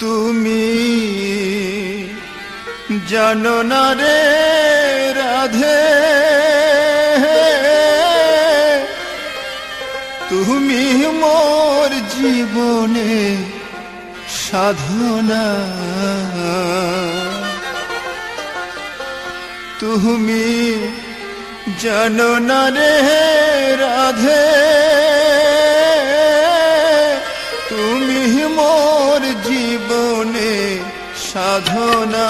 তুমি জানো না রে রাধে। তুমি মোর জীবনে সাধনা। তুমি জানো না রে রাধে। মোর জীবনে সাধনা।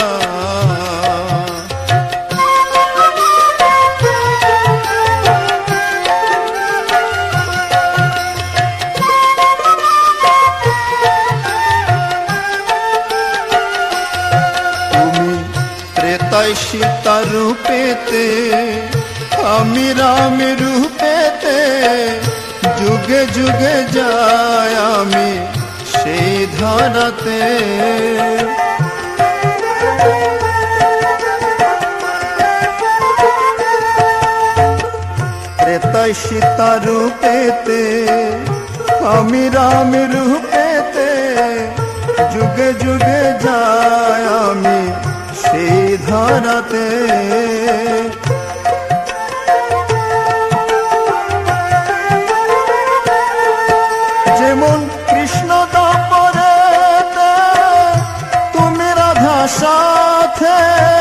ত্রেতায় সীতা রূপেতে আমি রাম রূপেতে যুগে যুগে যায় আমি সেই ধারাতে। ত্রেতায় সীতা রূপেতে আমি রাম রূপেতে যুগে যুগে যায় আমি সেই ধারাতে। সাথে